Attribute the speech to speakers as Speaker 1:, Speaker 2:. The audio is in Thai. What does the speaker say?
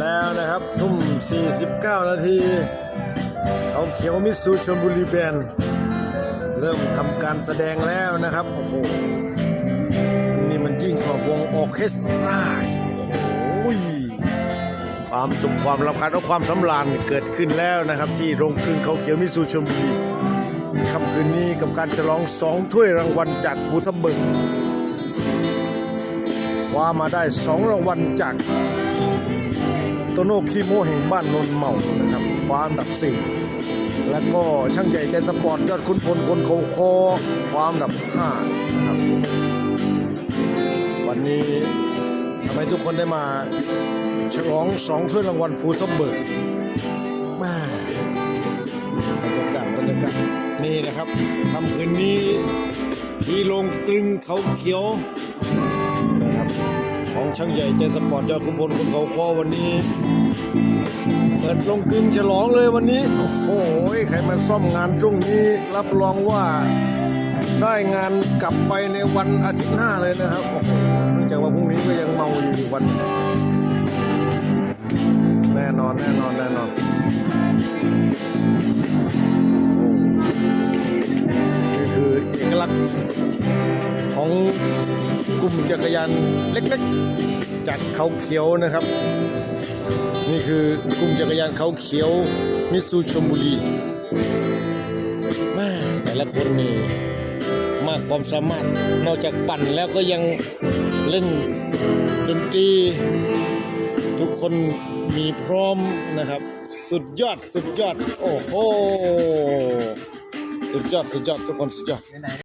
Speaker 1: แล้วนะครับ ทุ่ม 49 นาที เขาเขียวมิตซูชลบุรีแบนเริ่มทำการแสดงแล้วนะครับ โอ้โห นี่มันยิ่งกว่าวงออเคสตราโอ้โหความสุขความรำคาญและความสำราญเกิดขึ้นแล้วนะครับ ที่โรงกลึงเขาเขียวมิตซูชลบุรีค่ำคืนนี้กับการฉลองสองถ้วยรางวัลจากภูทับเบิกคว้ามาได้สองรางวัลจาก ตโน่คีโมแห่งบ้านนนเมานะครับคว้าอันดับสี่แล้วก็ช่างใหญ่ใจสปอร์ตยอดคุณพลคนโคคอคว้าอันดับห้านะครับ วันนี้ทำให้ทุกคนได้มาฉลองสองถ้วยรางวัลภูทับเบิกม่บรรยากาศบรรยากาศนี่นะครับคำคืนนี้ที่โรงกลึงเขาเขียว ของช่างใหญ่ใจสปอร์ตยอดคุณพลคนเขาคอวันนี้ เปิดลงกึ่งฉลองเลยวันนี้ โอ้โหใครมาซ่อมงานช่วงนี้รับรองว่าได้งานกลับไปในวันอาทิตย์หน้าเลยนะครับโอ้โหเนื่องจากว่าพรุ่งนี้ก็ยังเมาอยู่วัน แน่นอนแน่นอนแน่นอนนี่คือเอกลักษณ์ของ กลุ่มจักรยานเล็กๆ จากเขาเขียวนะครับ นี่คือกลุ่มจักรยานเขาเขียวมิตซูชลบุรีม่แต่ละคนนี่มากความสามารถนอกจากปั่นแล้วก็ยังเล่นดนตรี ทุกคนมีพร้อมนะครับ สุดยอดสุดยอด โอ้โหสุดยอดสุดยอดทุกคนสุดยอด